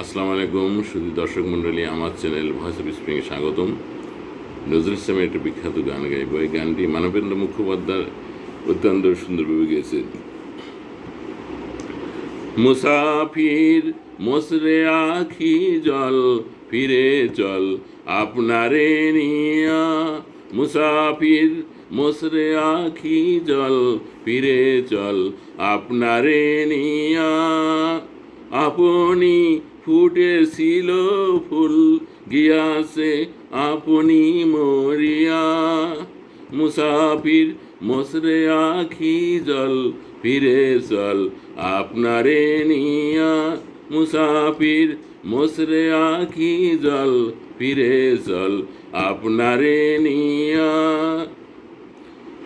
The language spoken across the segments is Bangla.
আসসালামু আলাইকুম শুধু দর্শক মণ্ডলী, আমার চ্যানেল ভয়েস অফ স্প্রিংয়ে স্বাগতম। নজরুল ইসলামের একটা বিখ্যাত গান গাইব। এই গানটি মানবেন্দ্র মুখোপাধ্যায় অত্যন্ত সুন্দরভাবে গেয়েছে। মুসাফির মসরে আখি জল, ফিরে চল আপনারে নিয়া। মুসাফির মসরে আখি জল, ফিরে চল আপনারে নিয়া। আপনি ফুটেছিল ফুল গিয়াছে আপনি মরিয়া মুসাফির মসরে আখি জল ফিরে চল আপনারে নিয়া মুসাফির মসরে আখি জল ফিরে চল আপনারে নিয়া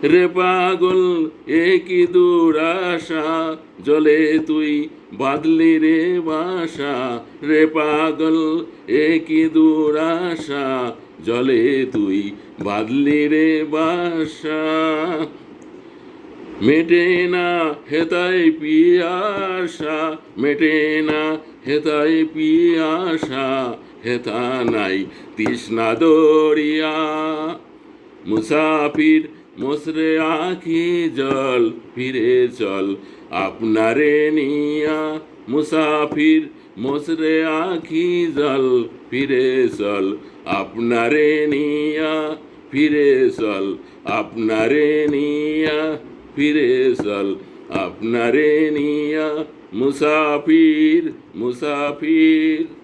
রে পাগল একই দুরাশা? জলে তুই বাদলি রে বাসা। রে পাগল একই দুরাশা? জলে তুই বাদলি রে বাসা। মেটে না হেতাই পিয়াসা, মেটে না হেতাই পিয়াসা, হেতা নাই তৃষ্ণা দরিয়া। মুসাফির মসরে আখি জল, ফিরে চল। আপনারে নিয়া মুসাফির, মসরে আখি জল, ফিরে চল। আপনারে নিয়া ফিরে চল, আপনারে নিয়া ফিরে চল। আপনারে নিয়া মুসাফির মুসাফির।